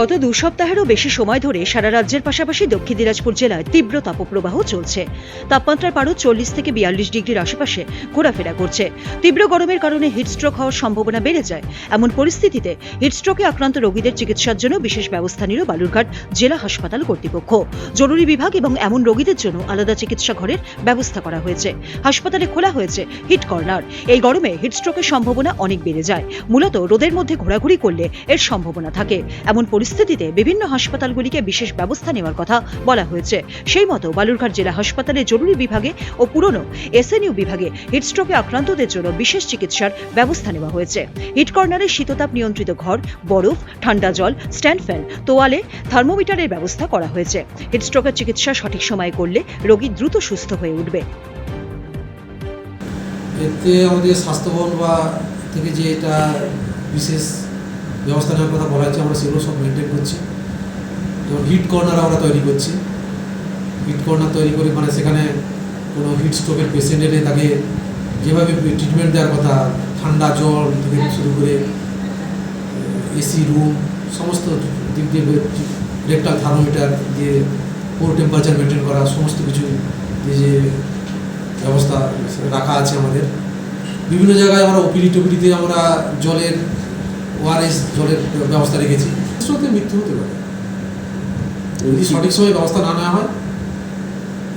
গত দু সপ্তাহেরও বেশি সময় ধরে সারা রাজ্যের পাশাপাশি দক্ষিণ দিনাজপুর জেলায় তীব্র তাপপ্রবাহ চলছে। তাপমাত্রার পারও চল্লিশ থেকে বিয়াল্লিশ ডিগ্রির আশেপাশে ঘোরাফেরা করছে। তীব্র গরমের কারণে হিটস্ট্রোক হওয়ার সম্ভাবনা বেড়ে যায়। এমন পরিস্থিতিতে হিটস্ট্রোকে আক্রান্ত রোগীদের চিকিৎসার জন্য বিশেষ ব্যবস্থা নিল বালুরঘাট জেলা হাসপাতাল কর্তৃপক্ষ। জরুরি বিভাগ এবং এমন রোগীদের জন্য আলাদা চিকিৎসা ঘরের ব্যবস্থা করা হয়েছে। হাসপাতালে খোলা হয়েছে হিট কর্নার এই গরমে হিটস্ট্রোকের সম্ভাবনা অনেক বেড়ে যায়। মূলত রোদের মধ্যে ঘোরাঘুরি করলে এর সম্ভাবনা থাকে। এমন পরিস্থিতিতে বিভিন্ন হাসপাতালগুলিকে বিশেষ ব্যবস্থা নেওয়ার কথা বলা হয়েছে। সেই মতো বালুরঘাট জেলা হাসপাতালে জরুরি বিভাগে ও পুরনো এসএনইউ বিভাগে হিটস্ট্রোকে আক্রান্তদের জন্য বিশেষ চিকিৎসার ব্যবস্থা নেওয়া হয়েছে। হিট কর্নারে শীততাপ নিয়ন্ত্রিত ঘর, বরফ, ঠান্ডা জল, স্ট্যান্ড ফ্যান, তোয়ালে, থার্মোমিটারের ব্যবস্থা করা হয়েছে। হিটস্ট্রোকের চিকিৎসা সঠিক সময়ে করলে রোগী দ্রুত সুস্থ হয়ে উঠবে। এতে আমাদের স্বাস্থ্যভবন বা থেকে যে এটা বিশেষ ব্যবস্থা নেওয়ার কথা বলা হয়েছে আমরা সেগুলো সব মেনটেন করছি যেমন হিট কর্নার আমরা তৈরি করছি হিট কর্নার তৈরি করে মানে সেখানে কোনো হিট স্ট্রোকের পেশেন্ট এলে তাকে যেভাবে ট্রিটমেন্ট দেওয়ার কথা ঠান্ডা জল থেকে শুরু করে এসি রুম সমস্ত দিক দিয়ে রেক্টাল থার্মোমিটার দিয়ে পুরো টেম্পারেচার মেনটেন করা সমস্ত কিছু যে ব্যবস্থা রাখা আছে আমাদের বিভিন্ন জায়গায় আমরা ওপিডি টপিডিতে আমরা জলের ওআরএস জলের ব্যবস্থা রেখেছি। স্রোতে মৃত্যু হতে পারে। যদি সঠিক সময়ে ব্যবস্থা না নেওয়া হয়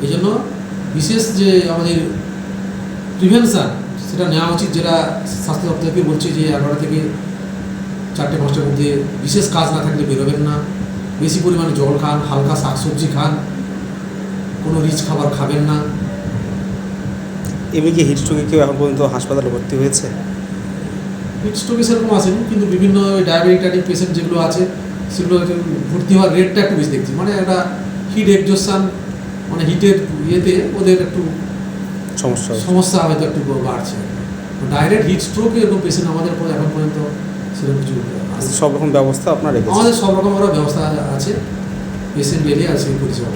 এই জন্য বিশেষ যে আমাদের প্রিভেনশন সেটা নেওয়া উচিত যেটা স্বাস্থ্য দপ্তর থেকে বলছে যে এগারোটা থেকে চারটে পাঁচটার মধ্যে বিশেষ কাজ না থাকলে বেরোবেন না। বেশি পরিমাণে জল খান হালকা শাকসবজি খান কোনো রিচ খাবার খাবেন না। এমনি কি হিটস্ট্রোকে কেউ এখন পর্যন্ত হাসপাতালে ভর্তি হয়েছে? হিট স্ট্রোকে সেরকম আসেনি কিন্তু বিভিন্ন ডায়াবেটিক পেশেন্ট যেগুলো আছে সেগুলো একটু ভর্তি হওয়ার রেটটা একটু বেশি দেখছি। মানে একটা হিট এক্সজশন মানে হিটের ইয়েতে ওদের একটু সমস্যা। সমস্যা হয়তো একটু বাড়ছে। ডাইরেক্ট হিট স্ট্রোকে এরকম পেশেন্ট আমাদের পরে এখন পর্যন্ত সেরকম কিছু। সব রকম ব্যবস্থা আপনার আমাদের সব রকম ওরা ব্যবস্থা আছে পেশেন্ট এলে আর সেই পরিষেবা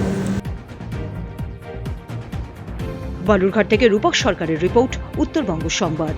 বালুরঘাট থেকে রূপক সরকারের রিপোর্ট উত্তরবঙ্গ সংবাদ।